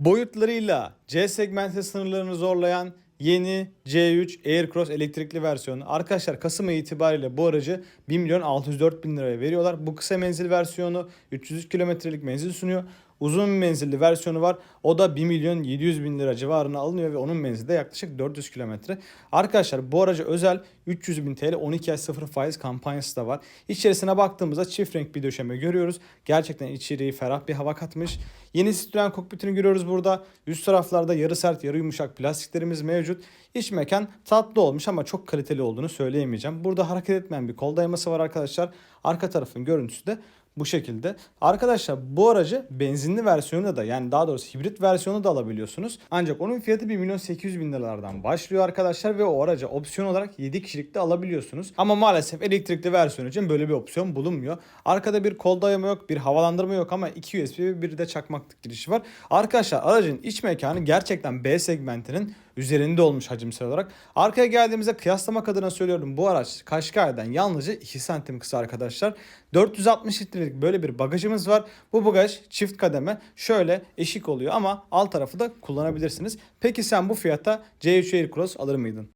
Boyutlarıyla C segmenti sınırlarını zorlayan yeni C3 Aircross elektrikli versiyonu. Arkadaşlar Kasım ayı itibariyle bu aracı 1 milyon 604 bin liraya veriyorlar. Bu kısa menzil versiyonu 303 kilometrelik menzil sunuyor. Uzun menzilli versiyonu var. O da 1 milyon 700 bin lira civarına alınıyor ve onun menzili de yaklaşık 400 kilometre. Arkadaşlar bu araca özel 300 bin TL 12 ay 0 faiz kampanyası da var. İçerisine baktığımızda çift renk bir döşeme görüyoruz. Gerçekten içeriği ferah bir hava katmış. Yeni Citroen kokpitini görüyoruz burada. Üst taraflarda yarı sert yarı yumuşak plastiklerimiz mevcut. İç mekan tatlı olmuş ama çok kaliteli olduğunu söyleyemeyeceğim. Burada hareket etmeyen bir kol dayaması var arkadaşlar. Arka tarafın görüntüsü de bu şekilde. Arkadaşlar bu aracı benzinli versiyonu da yani daha doğrusu hibrit versiyonu da alabiliyorsunuz. Ancak onun fiyatı 1 milyon 800 bin liralardan başlıyor arkadaşlar ve o aracı opsiyon olarak 7 kişilik de alabiliyorsunuz. Ama maalesef elektrikli versiyon için böyle bir opsiyon bulunmuyor. Arkada bir kol dayama yok, bir havalandırma yok ama 2 USB bir de çakmaklık girişi var. Arkadaşlar aracın iç mekanı gerçekten B segmentinin üzerinde olmuş hacimsel olarak. Arkaya geldiğimizde kıyaslamak adına söylüyorum bu araç Kaşkay'dan yalnızca 2 santim kısa arkadaşlar. 460 litrelik böyle bir bagajımız var. Bu bagaj çift kademe şöyle eşik oluyor ama alt tarafı da kullanabilirsiniz. Peki sen bu fiyata C3 Aircross alır mıydın?